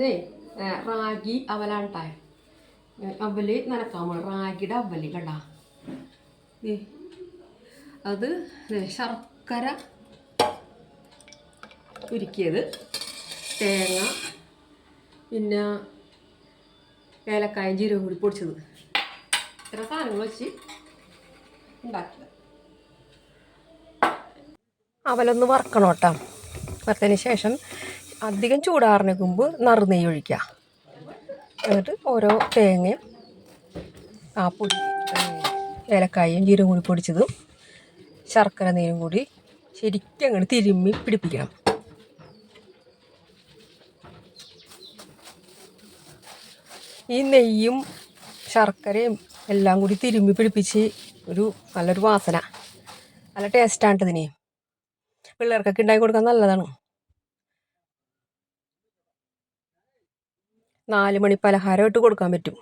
ഏ, റാഗി അവലാണ് ട്ടാ. ഏ, അവൽ നനക്കാൻ പോകണം റാഗിയുടെ അവൽ കണ്ടാ. അത് ശർക്കര ഉരുക്കിയത് തേങ്ങ പിന്നെ ഏലക്കായും ജീരകം കൂടി പൊടിച്ചത്. ഇത്ര സാധനങ്ങൾ വെച്ച് ഉണ്ടാക്കിയത്. അവലൊന്ന് വറക്കണം കേട്ടോ. വറുത്തതിന് ശേഷം അധികം ചൂടാറിന് മുമ്പ് നറുനെയ്യ് ഒഴിക്കുക. എന്നിട്ട് ഓരോ തേങ്ങയും ആ പൊടി ഏലക്കായും ജീരകം കൂടി പൊടിച്ചതും ശർക്കര നീരും കൂടി ശരിക്കും അങ്ങോട്ട് തിരുമ്മി പിടിപ്പിക്കണം. ഈ നെയ്യും ശർക്കരയും എല്ലാം കൂടി തിരുമ്മി പിടിപ്പിച്ച് ഒരു നല്ലൊരു വാസന. നല്ല ടേസ്റ്റാണ് ഇതിന്. പിള്ളേർക്കൊക്കെ ഉണ്ടാക്കി കൊടുക്കാൻ നല്ലതാണ്. നാല് മണി ഇട്ട് കൊടുക്കാൻ പറ്റും.